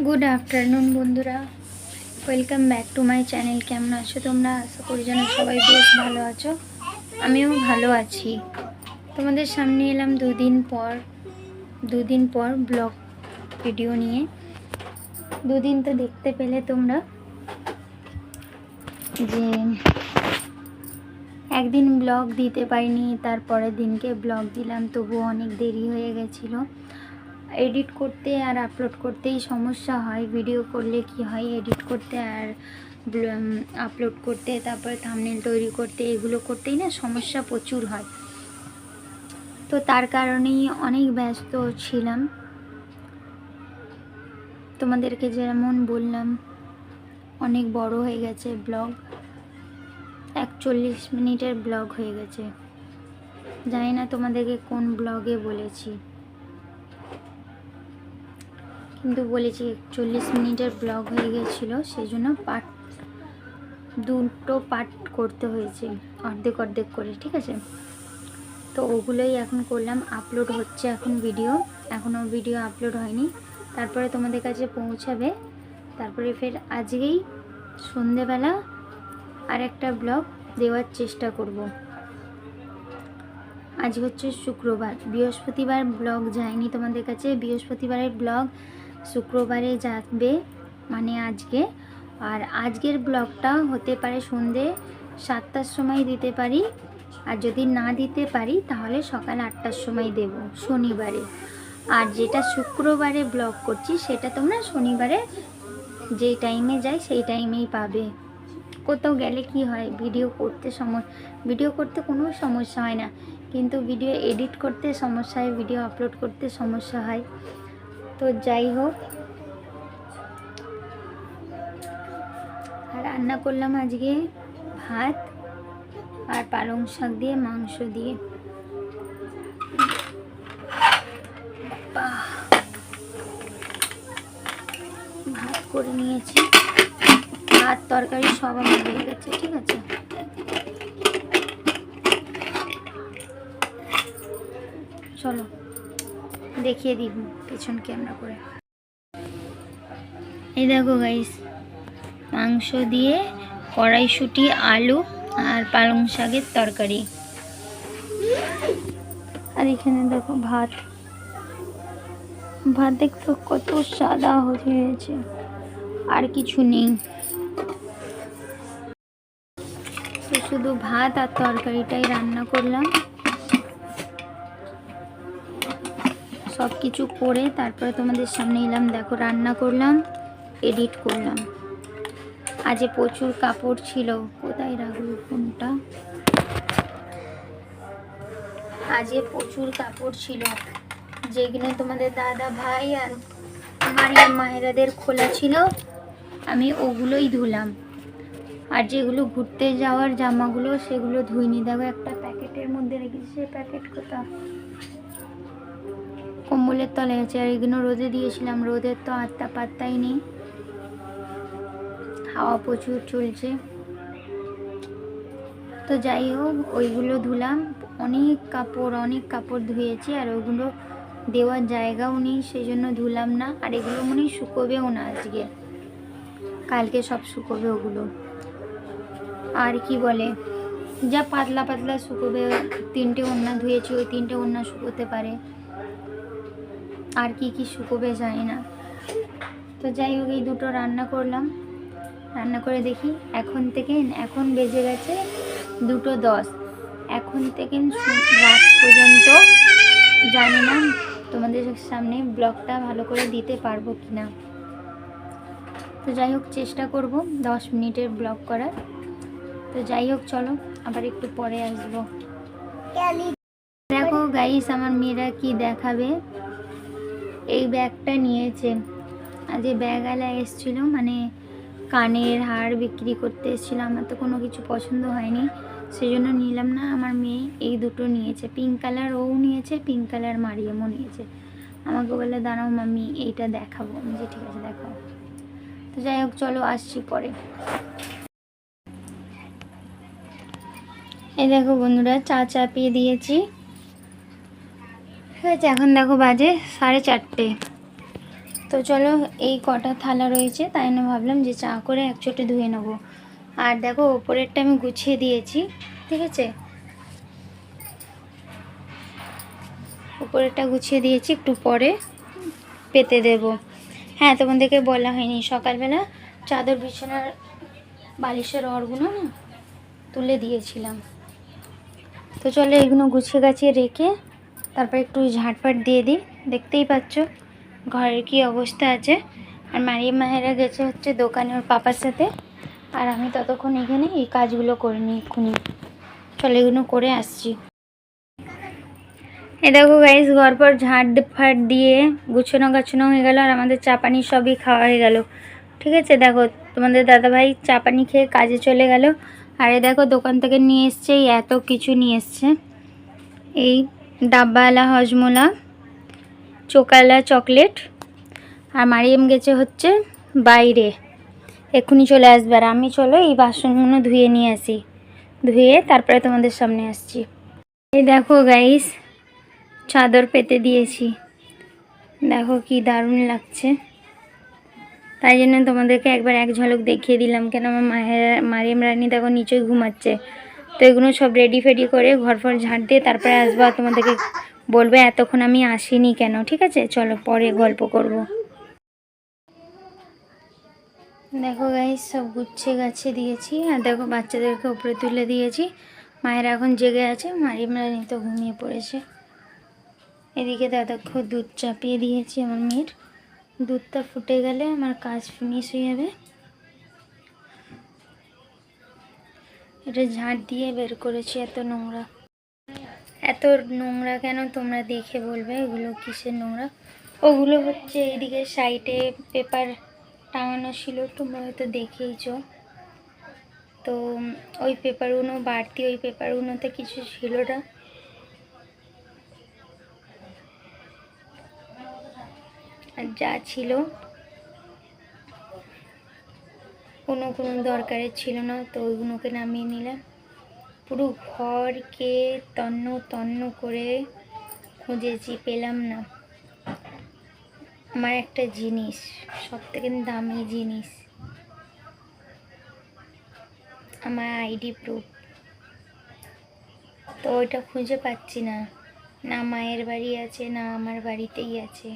Good afternoon বন্ধুরা। Welcome back to my channel কেমন আছো তোমরা? আশা করি যেন সবাই বেশ ভালো আছো। আমিও ভালো আছি। তোমাদের সামনে এলাম দুদিন পর দুদিন পর ব্লগ ভিডিও নিয়ে। দুদিন তো দেখতে পেলে তোমরা যে একদিন ব্লগ দিতে পারিনি, তারপরের দিনকে ব্লগ দিলাম, তবুও অনেক দেরি হয়ে গেছিল। এডিট করতে আর আপলোড করতেই সমস্যা হয়। ভিডিও করলে কি হয়? এডিট করতে আর আপলোড করতে, তারপরে থামনেল তৈরি করতে, এগুলো করতেই না সমস্যা প্রচুর হয়। তো তার কারণেই অনেক ব্যস্ত ছিলাম। তোমাদেরকে যেমন বললাম, অনেক বড় হয়ে গেছে ব্লগ। একচল্লিশ মিনিটের ব্লগ হয়ে গেছে। জানি না তোমাদেরকে কোন ব্লগে বলেছি। কিন্তু বলেছি চল্লিশ মিনিটের ব্লগ হয়ে গেছিল সেই জন্য পার্ট দুটো পার্ট করতে হয়েছে, অর্ধেক অর্ধেক করে, ঠিক আছে? তো ওগুলোই এখন করলাম আপলোড হচ্ছে এখন ভিডিও এখনও ভিডিও আপলোড হয়নি। তারপরে তোমাদের কাছে পৌঁছাবে, তারপরে ফের আজকেই সন্ধেবেলা আর একটা ব্লগ দেওয়ার চেষ্টা করব। আজ হচ্ছে শুক্রবার, বৃহস্পতিবার ব্লগ যায়নি তোমাদের কাছে, বৃহস্পতিবারের ব্লগ শুক্রবারে যাবে মানে আজকে। আর আজকের ব্লগটা হতে পারে সন্ধে সাতটার সময় দিতে পারি। আর যদি না দিতে পারি, তাহলে সকাল আটটার সময় দেব, শনিবারে। আর যেটা শুক্রবারে ব্লগ করছি, সেটা তোমরা শনিবারে যে টাইমে যাই, সেই টাইমেই পাবে। কোথাও গেলে কি হয় ভিডিও করতে সম ভিডিও করতে কোনো সমস্যা হয় না। কিন্তু ভিডিও এডিট করতে সমস্যা হয় ভিডিও আপলোড করতে সমস্যা হয়। তো যাই হোক। আর রান্না করলাম আজকে ভাত আর পালং শাক দিয়ে, মাংস দিয়ে। ভাত করে নিয়েছি। ভাত, তরকারি সব আমার হয়ে গেছে, ঠিক আছে? চলো। দেখিয়ে দিব পেছন ক্যামেরা করে। এই দেখো গাইস মাংস দিয়ে কড়াইশুটি, আলু আর পালং শাকের তরকারি। আর এখানে দেখো ভাত। ভাত দেখতো কত সাদা হয়েছে আর কিছু নেই। শুধু ভাত আর তরকারিটাই রান্না করলাম। সব কিছু করে তারপরে তোমাদের সামনে এলাম। দেখো, রান্না করলাম এডিট করলাম। আজে প্রচুর কাপড় ছিল। কোথায় রাখব ফোনটা? আজে প্রচুর কাপড় ছিল। যেগুলো তোমাদের দাদা ভাই আর মারিয়া মায়েরাদের খোলা ছিল, আমি ওগুলোই ধুলাম। আর যেগুলো ঘুরতে যাওয়ার জামাগুলো, সেগুলো ধুইনি। দেখো, একটা প্যাকেটের মধ্যে রেখেছি। সেই প্যাকেট কোথাও কম্বলের তলায় আছে আর এগুলো রোদে দিয়েছিলাম। রোদের তো আত্মা পাত্তাই নেই। হাওয়া প্রচুর চলছে। তো যাই হোক, ওইগুলো ধুলাম। অনেক কাপড় অনেক কাপড় ধুয়েছি আর ওগুলো দেওয়ার জায়গাও নেই সেই জন্য ধুলাম না। আর এগুলো মনে শুকোবেও না আজকে। কালকে সব শুকোবে ওগুলো। আর কি বলে? যা পাতলা পাতলা শুকোবে, তিনটে ওন্না ধুয়েছি, ওই তিনটে ওন্না শুকোতে পারে। আর কি কি শুকোবে জানি না। তো যাই হোক এই দুটো রান্না করলাম। রান্না করে দেখি এখন থেকে এখন বেজে গেছে দুটো দশ। এখন থেকে রাত পর্যন্ত জানি না তোমাদের সামনে ব্লগটা ভালো করে দিতে পারব কি না তো যাই হোক চেষ্টা করব দশ মিনিটের ব্লগ করার। তো যাই হোক চলো আবার একটু পরে আসব। দেখো গাইস আমার মেয়েরা কি দেখাবে? এই ব্যাগটা নিয়েছে। এই ব্যাগওয়ালা এসেছিল মানে কানের হার বিক্রি করতে এসেছিল। আমার তো কোনো কিছু পছন্দ হয়নি সেই জন্য নিলাম না। আমার মেয়ে এই দুটো নিয়েছে। পিঙ্ক কালার ও নিয়েছে, পিঙ্ক কালার মারিয়ামও নিয়েছে। আমাকে বলে দাঁড়াও মাম্মি, এইটা দেখাবো। আমি যে ঠিক আছে, দেখাও। তো যাই হোক, চলো আসছি পরে। এই দেখো বন্ধুরা, চা চাপিয়ে দিয়েছি। ঠিক আছে এখন দেখো বাজে সাড়ে চারটে। তো চলো এই কটা থালা রয়েছে, তাই জন্য ভাবলাম যে চা করে একচোটে ধুয়ে নেব। আর দেখো, ওপরেরটা আমি গুছিয়ে দিয়েছি, ঠিক আছে? উপরেরটা গুছিয়ে দিয়েছি, একটু পরে পেতে দেব। হ্যাঁ তোমাদেরকে বলা হয়নি, সকালবেলা চাদর বিছানার বালিশের অরগুলো না তুলে দিয়েছিলাম। তো চলো এগুলো গুছিয়ে গাছিয়ে রেখে তারপর একটু ঝাঁটপাট দিয়ে দিই। দেখতেই পাচ্ছ ঘরের কি অবস্থা আছে। আর মারিয়া মায়েরা গেছে হচ্ছে দোকানে ওর পাপার সাথে। আর আমি ততক্ষণ এখানে এই কাজগুলো করে নিই এক্ষুনি। চলো এগুলো করে আসছি। এ দেখো গাইস ঘর পর ঝাঁট ফাট দিয়ে গুছানো গাছানো হয়ে গেল আর আমাদের চা পানি সবই খাওয়া হয়ে গেল। ঠিক আছে, দেখো তোমাদের দাদাভাই চা পানি খেয়ে কাজে চলে গেল। আর এ দেখো দোকান থেকে নিয়ে এসছে এত কিছু নিয়ে এসছে। এই ডাব্বাওয়ালা হজমোলা, চোকালা চকলেট, আর মারিয়াম গেছে হচ্ছে বাইরে। এক্ষুনি চলে আসবে আর আমি চলো এই বাসনগুলো ধুয়ে নিয়ে আসি। ধুয়ে তারপরে তোমাদের সামনে আসছি। এই দেখো গাইস চাদর পেতে দিয়েছি। দেখো কি দারুণ লাগছে। তাই জন্য তোমাদেরকে একবার এক ঝলক দেখিয়ে দিলাম কেন আমার মায়ের মারিয়াম রানী দেখো নিচেই ঘুমাচ্ছে। তো এগুলো সব রেডি ফেডি করে ঘর ফর ঝাঁট দিয়ে তারপরে আসব তোমাদেরকে বলবে, এতক্ষণ আমি আসিনি কেন? ঠিক আছে? চলো পরে গল্প করব। দেখো গাইস সব গুচ্ছে গাছে দিয়েছি আর দেখো বাচ্চাদেরকে উপরে তুলে দিয়েছি। মায়ের এখন জেগে আছে মারিয়াম রানী তো ঘুমিয়ে পড়েছে। এদিকে দাদাকে দুধ চাপিয়ে দিয়েছি আমার মেয়ের। দুধটা ফুটে গেলে আমার কাজ ফিনিশ হয়ে যাবে। এটা ঝাঁট দিয়ে বের করেছি এত নোংরা। এত নোংরা কেন তোমরা দেখে বলবে? এগুলো কিসের নোংরা? ওগুলো হচ্ছে এদিকে সাইডে পেপার টাঙানো ছিল, তোমরা হয়তো দেখেইছো। তো ওই পেপারগুলো বাড়তি ওই পেপারগুলোতে কিছু ছিল না। আর যা ছিল কোনো কোনো দরকারে ছিল না, তো ওইগুলোকে নামিয়ে নিলাম। পুরো ঘরকে তন্ন তন্ন করে খুঁজেছি, পেলাম না। আমার একটা জিনিস সব থেকে দামি জিনিস। আমার আইডি প্রুফ। তো ওইটা খুঁজে পাচ্ছি না। না মায়ের বাড়ি আছে, না আমার বাড়িতেই আছে।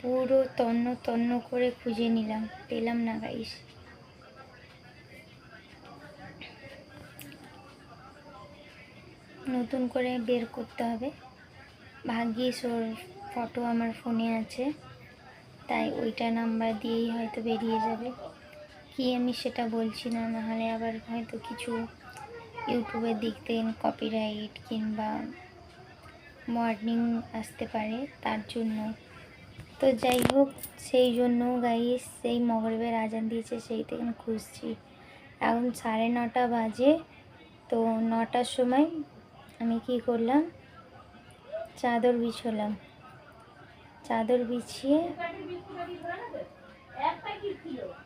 পুরো তন্ন তন্ন করে খুঁজে নিলাম, পেলাম না গাইস নতুন করে বের করতে হবে। ভাগ্যিস ওর ফটো আমার ফোনে আছে। তাই ওইটা নাম্বার দিয়েই হয়তো বেরিয়ে যাবে। কি আমি সেটা বলছি না, নাহলে আবার হয়তো কিছু ইউটিউবে দিক কপিরাইট কিংবা মর্নিং আসতে পারে তার জন্য। তো যাই হোক, সেই জন্য গাইস সেই মগরবের আজান দিয়েছে, সেই থেকে খুঁজছি। এখন সাড়ে নটা বাজে, তো নটার সময় আমি কি করলাম? চাদর বিছোলাম। চাদর বিছিয়ে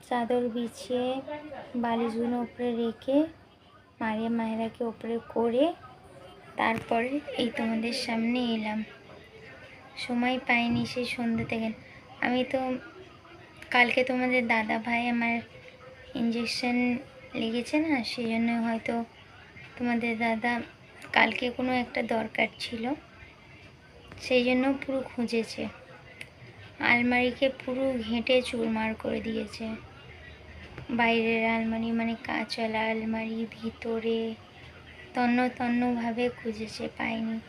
চাদর বিছিয়ে বালিশগুলো উপরে রেখে মারিয়া মায়েরাকে উপরে করে তারপরে এই তোমাদের সামনে এলাম। সময় পাইনি সেই সন্ধ্যে থেকে। আমি তো কালকে তোমাদের দাদা ভাই আমার ইঞ্জেকশন লেগেছে না, সেই জন্য হয়তো তোমাদের দাদা কালকে কোনো একটা দরকার ছিল। সেই জন্য পুরো খুঁজেছে। আলমারিকে পুরো ঘেঁটে চুরমার করে দিয়েছে। বাইরের আলমারি মানে কাঁচওয়ালা আলমারি, ভিতরে তন্ন তন্নভাবে খুঁজেছে, পায়নি।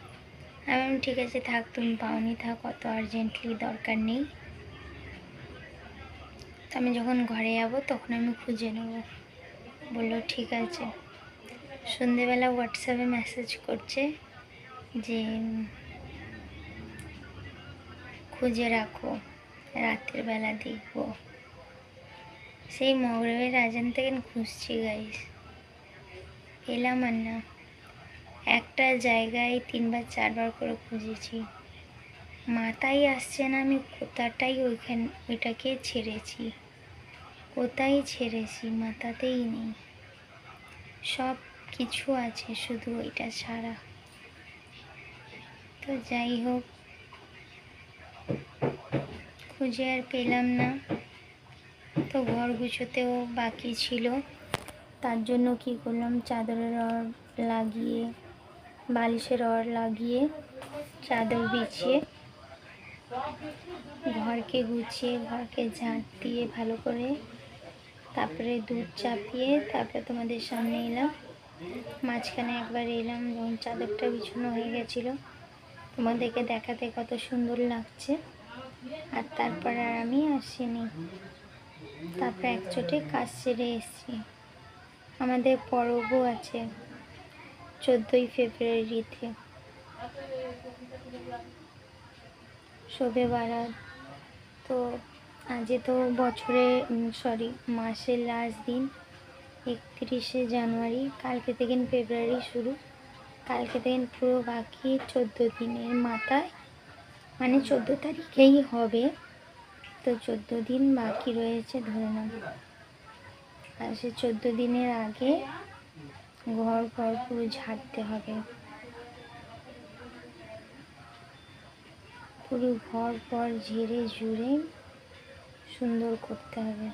আমি ঠিক আছে, থাক, তুমি পাওনি, থাক, অত আর্জেন্টলি দরকার নেই। আমি যখন ঘরে যাব, তখন আমি খুঁজে নেব। বলল, ঠিক আছে। সন্ধেবেলা হোয়াটসঅ্যাপে মেসেজ করছে যে, খুঁজে রাখো, রাতের বেলা দেখব। সেই মগরবের আজান থেকে খুঁজছি গাইস পেলাম আর না, একটা জায়গায় তিনবার, চারবার করে খুঁজেছি। মাথায় আসছে না আমি কোথাটাই ওইখান, ওইটাকে ছেড়েছি। কোথায় ছেড়েছি? মাথাতেই নেই। সব কিছু আছে শুধু ওইটা ছাড়া। তো যাই হোক, খুঁজে আর পেলাম না। তো ঘর গুছোতেও বাকি ছিল। তার জন্য কি করলাম? চাদরের রড লাগিয়ে, বালিশের রড লাগিয়ে চাদর বিছিয়ে ঘরকে গুছিয়ে, ঘরকে ঝাঁট দিয়ে ভালো করে তারপরে দুধ চাপিয়ে তারপরে তোমাদের সামনে এলাম। মাঝখানে একবার এলাম যখন চাদরটা বিছানো হয়ে গেছিল। তোমাদেরকে দেখাতে কত সুন্দর লাগছে। আর তারপর আর আমি আসিনি। তারপরে এক চোটে কাজ সেরে এসেছি। আমাদের পরবও আছে, চোদ্দোই ফেব্রুয়ারিতে। শোভে বারাত। তো আজকে তো বছরে সরি মাসের লাস্ট দিন। একত্রিশে জানুয়ারি, কালকে থেকে ফেব্রুয়ারি শুরু। কালকে থেকে পুরো বাকি চোদ্দ দিনের মাথায়। মানে চোদ্দ তারিখেই হবে। তো চোদ্দ দিন বাকি রয়েছে ধরে নাও। আর সে চোদ্দ দিনের আগে ঘর ঘর পুরো ঝাড়তে হবে। পুরো ঘর পর ঝেড়ে ঝুড়ে সুন্দর করতে হবে।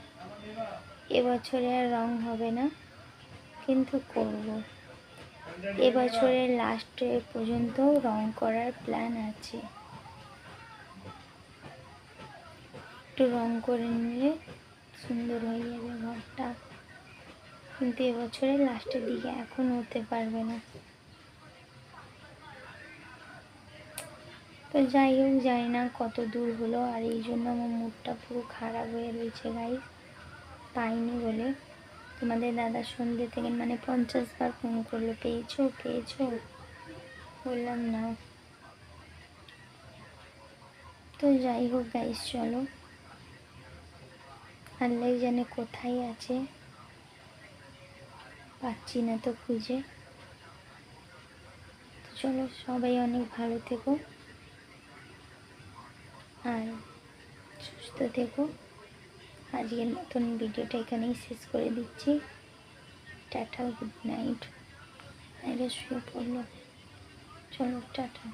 এবছরে আর রং হবে না, কিন্তু করব। এবছরের লাস্টে পর্যন্ত রং করার প্ল্যান আছে। একটু রং করে নিলে সুন্দর হয়ে যাবে ঘরটা। কিন্তু এবছরের লাস্টের দিকে এখন হতে পারবে না। তো যাই হোক, জানি না কত দূর হলো, আর এই জন্য আমার মুডটা পুরো খারাপ হয়ে রয়েছে গাইস পাইনি বলে তোমাদের দাদা সন্ধ্যে থেকে মানে পঞ্চাশ বার ফোন করল, পেয়েছ পেয়েছ? বললাম, না। তো যাই হোক গাইস চলো। আল্লাহ জানে কোথায় আছে। পাচ্ছি না তো খুঁজে। তো চলো, সবাই অনেক ভালো থেকো। আর সুস্থ থেকো। আজকের মতন ভিডিওটা এখানেই শেষ করে দিচ্ছি। টাটা, গুড নাইট। আইরা শুয়ে পড়ল। চলো, টাটা।